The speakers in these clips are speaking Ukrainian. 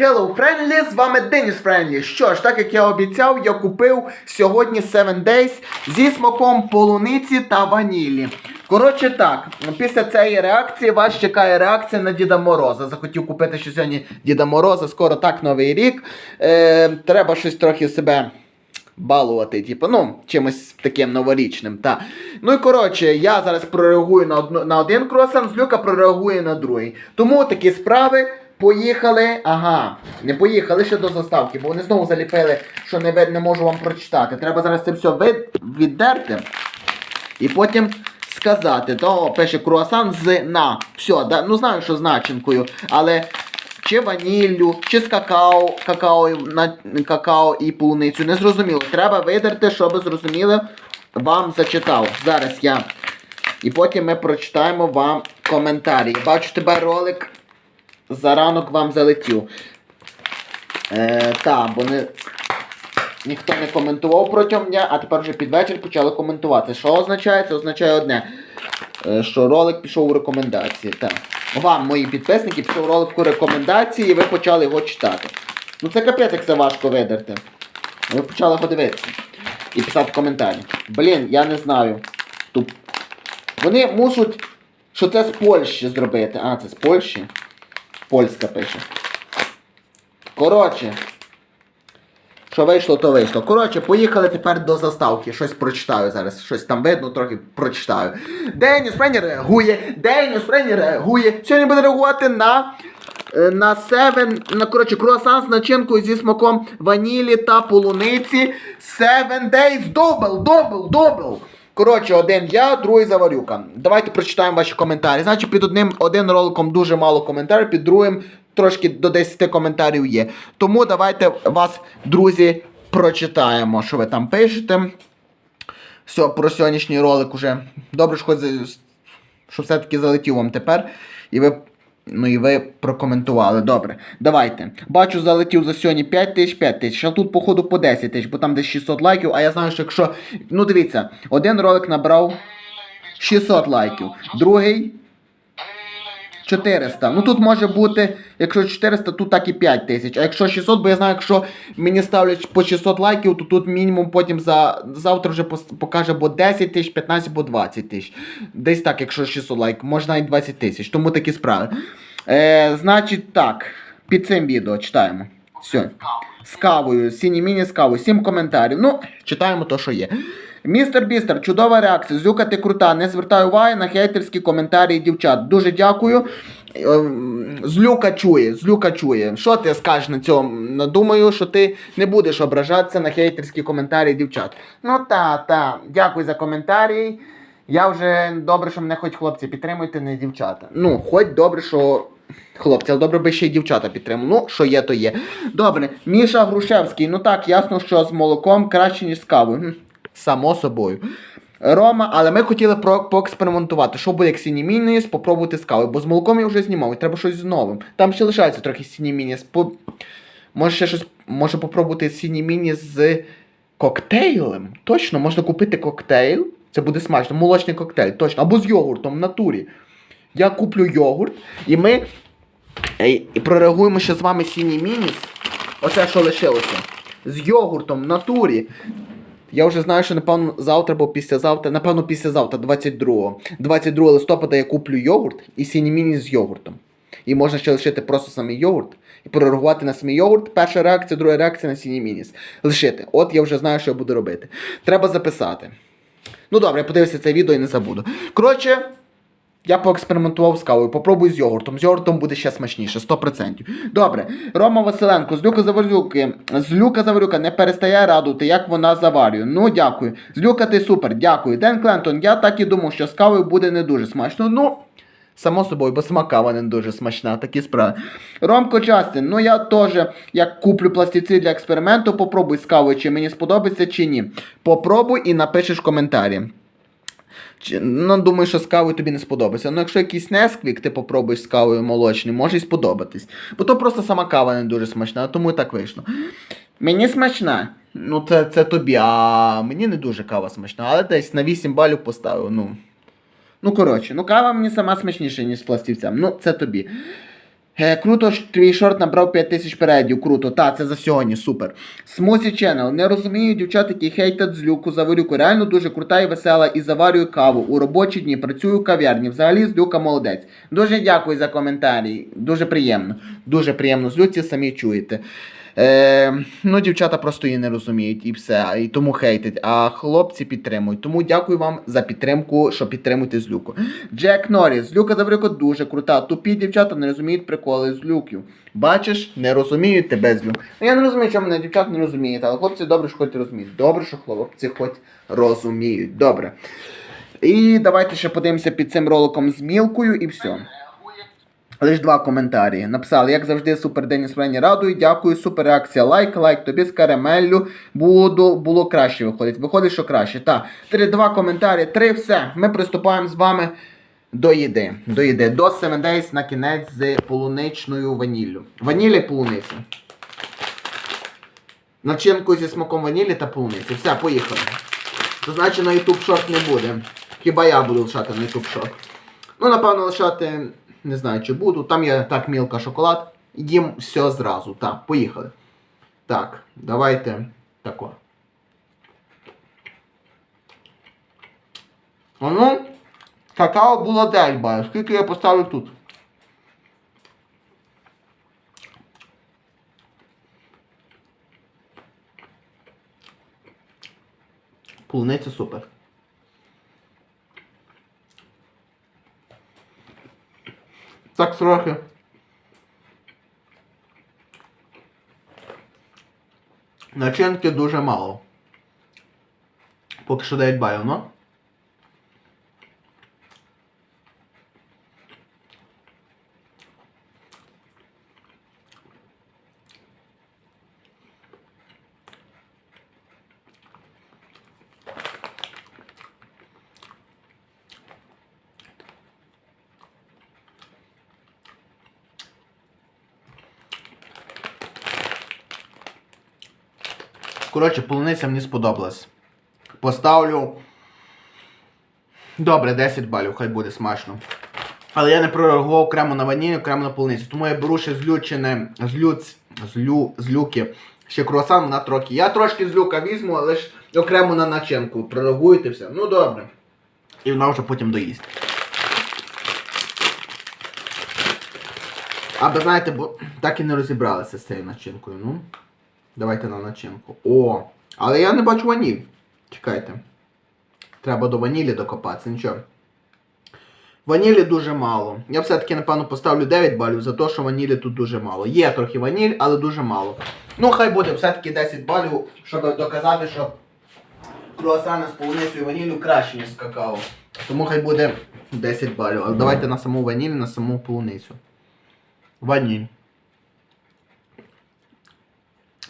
Hello, Friendly, з вами Деніс Френлі. Що ж, так як я обіцяв, я купив сьогодні 7 Days зі смаком полуниці та ванілі. Коротше так, після цієї реакції вас чекає реакція на Діда Мороза. Захотів купити що сьогодні Діда Мороза, скоро так новий рік. Е, треба щось трохи себе балувати, типу, ну, чимось таким новорічним. Та. Ну і коротше, я зараз прореагую на, одну, на один круасан, Злюка прореагує на другий. Тому такі справи. Поїхали. Ага, не поїхали ще до заставки, бо вони знову заліпили, що не, не можу вам прочитати. Треба зараз це все від, віддерти. І потім сказати, то пише круасан з на. Все, да, ну знаю, що з начинкою, але чи ваніллю, чи з какао, какао, на, какао і полуницю. Не зрозуміло. Треба видерти, щоб зрозуміло вам зачитав. Зараз я. І потім ми прочитаємо вам коментарі. Бачу тебе ролик. За ранок вам залетів. Е, та, бо не, ніхто не коментував протягом дня, а тепер вже під вечір почали коментувати. Що означає? Це означає одне, е, що ролик пішов у рекомендації. Так. Вам, мої підписники, пішов ролик у рекомендації, і ви почали його читати. Ну це капець, як це важко видерти. Ви почали подивитися і писати коментарі. Блін, я не знаю. Туп. Вони мусять, що це з Польщі зробити. А, це з Польщі. Польська пише. Коротше. Що вийшло, то вийшло. Коротше, поїхали тепер до заставки. Щось прочитаю зараз. Щось там видно, трохи прочитаю. Деніс Френі реагує. Деніс Френі реагує. Сьогодні буде реагувати на. е, На 7, на коротше, круасан з начинкою зі смаком ванілі та полуниці. 7 days double, double, double. Коротше, один я, другий заварюка. Давайте прочитаємо ваші коментарі. Значить, під одним один роликом дуже мало коментарів, під другим трошки до 10 коментарів є. Тому давайте вас, друзі, прочитаємо, що ви там пишете. Все, про сьогоднішній ролик уже. Добре, що, що все-таки залетів вам тепер. І ви. Ну і ви прокоментували. Добре. Давайте. Бачу, залетів за сьогодні 5 тисяч, 5 тисяч. А тут, походу, по 10 тисяч, бо там десь 600 лайків. А я знаю, що якщо. Ну дивіться, один ролик набрав 600 лайків, другий 400. Ну тут може бути, якщо 400, тут так і 5 тисяч. А якщо 600, бо я знаю, якщо мені ставлять по 600 лайків, то тут мінімум потім за завтра вже покаже або 10 тисяч, 15 або 20 тисяч. Десь так, якщо 600 лайків, може навіть 20 тисяч. Тому такі справи. Е, значить так, під цим відео читаємо. Все. З кавою, сіні міні з кавою, 7 коментарів. Ну, читаємо то, що є. Містер Бістер, чудова реакція. Зюка, ти крута. Не звертай уваги на хейтерські коментарі дівчат. Дуже дякую. Ем, Злюка чує, злюка чує. Що ти скажеш на цьому? Ну, Думаю, що ти не будеш ображатися на хейтерські коментарі дівчат. Ну та, та, дякую за коментарі. Я вже добре, що мене хоч хлопці підтримуєте, не дівчата. Ну, хоч добре, що. Хлопці, але добре би ще й дівчата підтримали. Ну, що є, то є. Добре, Міша Грушевський. Ну так, ясно, що з молоком краще, ніж з кавою. Само собою. Рома, але ми хотіли про, поекспериментувати. Що буде як сінімініс, попробувати з кавою, бо з молоком я вже знімав, і треба щось з новим. Там ще лишається трохи сінімініс. По... Може ще щось, може попробувати сінімініс з коктейлем. Точно, можна купити коктейль. Це буде смачно. Молочний коктейль, точно. Або з йогуртом в натурі. Я куплю йогурт, і ми е, і прореагуємо ще з вами сінімініс. Оце що лишилося. З йогуртом в натурі. Я вже знаю, що напевно завтра або післязавтра, напевно, післязавтра, 22 22 листопада я куплю йогурт і сініміні з йогуртом. І можна ще лишити просто самий йогурт і пророгувати на самий йогурт. Перша реакція, друга реакція на сіні мініс. Лишити. От я вже знаю, що я буду робити. Треба записати. Ну добре, я подивився це відео і не забуду. Коротше, я поекспериментував з кавою, попробую з йогуртом. З йогуртом буде ще смачніше, 100%. Добре, Рома Василенко, з Люка Заварюки. З Люка Заварюка не перестає радувати, як вона заварює. Ну, дякую. З Люка ти супер, дякую. Ден Клентон, я так і думав, що з кавою буде не дуже смачно. Ну. Само собою, бо сама кава не дуже смачна, такі справи. Ромко Частин, ну я теж, як куплю пластиці для експерименту, попробуй з кавою, чи мені сподобається, чи ні. Попробуй і напишеш коментарі. Чи- Ну, думаю, що з кавою тобі не сподобається. Ну, якщо якийсь несквік ти попробуєш з кавою молочним, може й сподобатись. Бо то просто сама кава не дуже смачна, тому і так вийшло. Мені смачна. Ну, це, це тобі, а мені не дуже кава смачна, але десь на 8 балів поставив. Ну, ну коротше, ну кава мені сама смачніша, ніж з пластівцям. Ну, це тобі. Е, круто, твій шорт набрав 5000 передів. Круто, та, це за сьогодні, супер. Смусі Channel. Не розумію дівчат, які хейтять злюку, заварюку. Реально дуже крута і весела і заварюю каву. У робочі дні працюю в кав'ярні. Взагалі злюка молодець. Дуже дякую за коментарі. Дуже приємно. Дуже приємно злюці, самі чуєте. Е, ну, дівчата просто її не розуміють і все, і тому хейтять. А хлопці підтримують. Тому дякую вам за підтримку, що підтримуєте злюку. Джек Норріс, злюка Заврюко дуже крута. Тупі дівчата не розуміють приколи з люків. Бачиш, не розуміють тебе злюк. Ну я не розумію, чому мене дівчата не розуміють, але хлопці добре, що хоч розуміють. Добре, що хлопці хоч розуміють. Добре. І давайте ще подивимося під цим роликом з мілкою і все. Лиш два коментарі. Написали, як завжди, супер день справді радую. Дякую, супер реакція. Лайк, лайк тобі з карамеллю. Буду, було краще виходить. Виходить, що краще. Так, три, два коментарі, три, все. Ми приступаємо з вами до їди. До їди. До 7 Days на кінець з полуничною ваніллю. Ванілля і полуниця. Начинку зі смаком ванілі та полуниці. Все, поїхали. То значить на YouTube шорт не буде. Хіба я буду лишати на YouTube шорт. Ну, напевно, лишати не знаю, чи буду. Там є так мілка шоколад. Їм все зразу. Так, поїхали. Так, давайте тако. Ну, какао було 9 балів. Скільки я поставлю тут? Полуниця супер. Так трохи. Начинки дуже мало. Поки що 9 балів, Коротше, полуниця мені сподобалась. Поставлю. Добре, 10 балів, хай буде смачно. Але я не прореагував окремо на ваніль, окремо на полуницю. Тому я беру ще злючене, злюц, злю, злюки. Ще круасан на трохи. Я трошки злюка візьму, але ж окремо на начинку. Прореагуйте все. Ну добре. І вона вже потім доїсть. Аби знаєте, бо так і не розібралися з цією начинкою. Ну. Давайте на начинку. О! Але я не бачу ваніль. Чекайте. Треба до ванілі докопатися, нічого. Ванілі дуже мало. Я все-таки, напевно, поставлю 9 балів за те, що ванілі тут дуже мало. Є трохи ваніль, але дуже мало. Ну, хай буде все-таки 10 балів, щоб доказати, що круасани з полуницею і ваніллю краще, ніж з какао. Тому хай буде 10 балів. Але давайте на саму ваніль, на саму полуницю. Ваніль.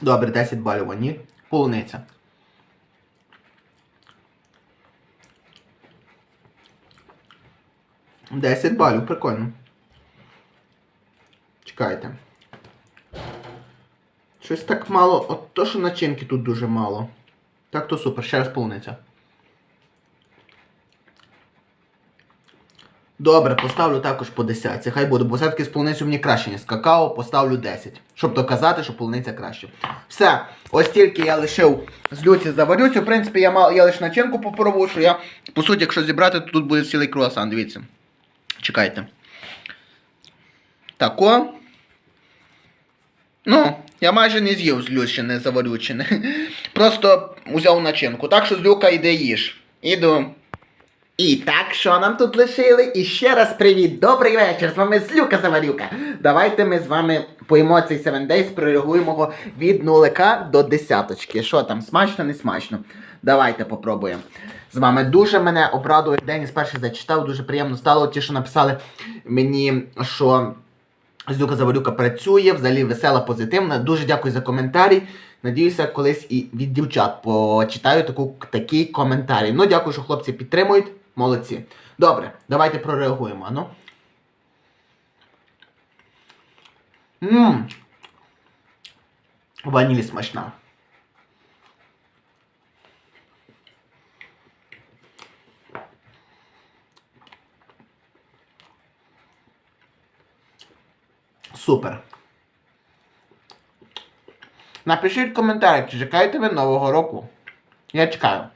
Добре, 10 балів ваніль. Полуниця. Десять балів, прикольно. Чекайте. Щось так мало. От то, що начинки тут дуже мало. Так то супер, ще раз полуниця. Добре, поставлю також по 10. Хай буде, бо все-таки з полуницею мені краще, ніж з какао, поставлю 10. Щоб доказати, що полуниця краще. Все, ось тільки я лишив з люці заварюцю. В принципі, я мав, я лише начинку попробував, що я, по суті, якщо зібрати, то тут буде цілий круасан, дивіться. Чекайте. Тако. Ну, я майже не з'їв злющене заварючене. Просто узяв начинку. Так що злюка йде їж. Іду. І так, що нам тут лишили? І ще раз привіт, добрий вечір. З вами Злюка Заварюка. Давайте ми з вами поїмо цей 7 Days, прореагуємо його від нулика до десяточки. Що там, смачно, не смачно? Давайте попробуємо. З вами дуже мене обрадує. Деніс перший зачитав, дуже приємно стало. Ті, що написали мені, що Злюка Заварюка працює, взагалі весела, позитивна. Дуже дякую за коментарі. Надіюся, колись і від дівчат почитаю таку, такі коментарі. Ну, дякую, що хлопці підтримують. Молодці. Добре, давайте прореагуємо. Ну. Ммм. Ванілі смачна. Супер. Напишіть в коментарях, чи чекаєте ви Нового року. Я чекаю.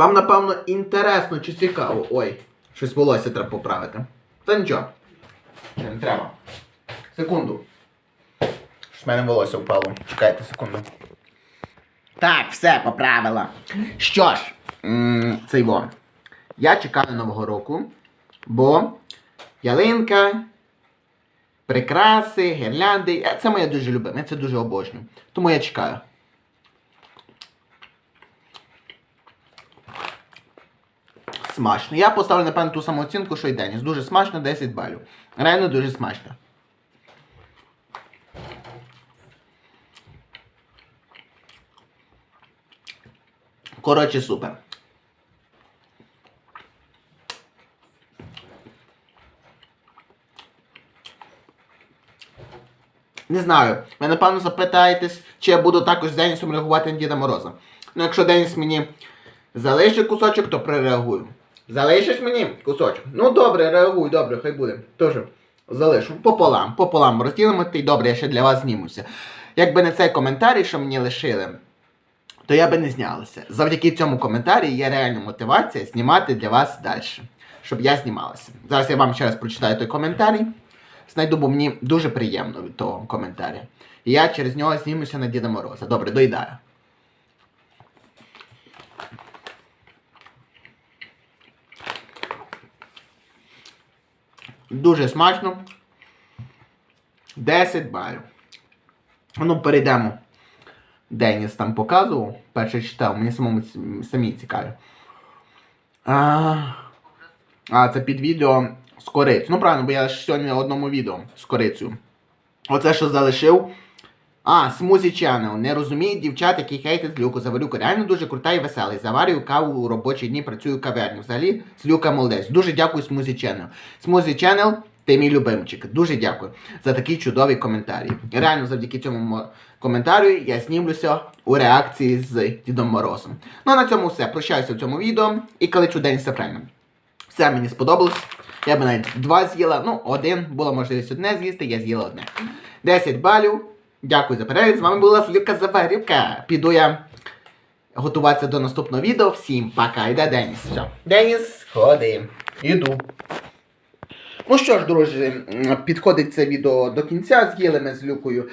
Вам, напевно, інтересно чи цікаво. Ой, щось волосся треба поправити. Та нічого. Не треба. Секунду. Щось в мене волосся впало. Чекайте секунду. Так, все, поправила. Що ж, м, це його. Я чекаю Нового року, бо ялинка, прикраси, гірлянди. Це моє дуже любиме, я це дуже обожнюю. Тому я чекаю. Смачно. Я поставлю, напевно, ту саму оцінку, що й Деніс. Дуже смачно, 10 балів. Реально дуже смачно. Коротше, супер. Не знаю. Ви напевно запитаєтесь, чи я буду також з Денісом реагувати на Діда Мороза. Ну, якщо Деніс мені залишить кусочок, то прореагую. Залишиш мені кусочок? Ну добре, реагуй, добре, хай буде. Тож, залишу. Пополам, пополам розділимо, ти добре, я ще для вас знімуся. Якби не цей коментарій, що мені лишили, то я би не знялася. Завдяки цьому коментарі є реальна мотивація знімати для вас далі. Щоб я знімалася. Зараз я вам ще раз прочитаю той коментарій. Знайду, бо мені дуже приємно від того коментаря. І я через нього знімуся на Діда Мороза. Добре, доїдаю. Дуже смачно. 10 балів. Ну, перейдемо. Деніс там показував. Перше читав, мені самому самі цікаві. А, а, це під відео з корицею. Ну правильно, бо я ж сьогодні на одному відео з корицею. Оце що залишив. А, Смузі Channel. Не розуміють дівчат, які хейтять Люку Заварюку. Реально дуже крута і веселий. Заварюю каву у робочі дні, працюю в каверні. Взагалі, з Люка молодець. Дуже дякую Смузі Channel. Смузі Channel, ти мій любимчик. Дуже дякую за такий чудовий коментарі. Реально, завдяки цьому коментарю я знімлюся у реакції з Дідом Морозом. Ну а на цьому все. Прощаюся в цьому відео і каличу день Сефреном. Все мені сподобалось. Я б навіть два з'їла, ну, один, була можливість одне з'їсти, я з'їла одне. 10 балів. Дякую за перегляд. З вами була Слівка Заварівка. Піду я готуватися до наступного відео. Всім пока. Йде Деніс. Все. Деніс, ходи. Іду. Ну що ж, друзі, підходить це відео до кінця. З'їли ми з Люкою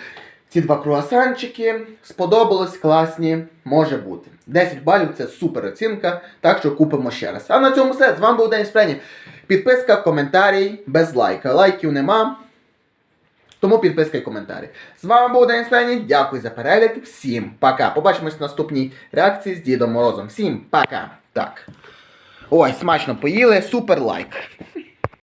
ці два круасанчики. Сподобалось, класні, може бути. 10 балів це супер оцінка, так що купимо ще раз. А на цьому все. З вами був Деніс Прені. Підписка, коментарій, без лайка. Лайків нема. Тому підписка і коментарі. З вами був Деніс Прені. Дякую за перегляд. Всім пока. Побачимось в наступній реакції з Дідом Морозом. Всім пока. Так. Ой, смачно поїли, супер лайк.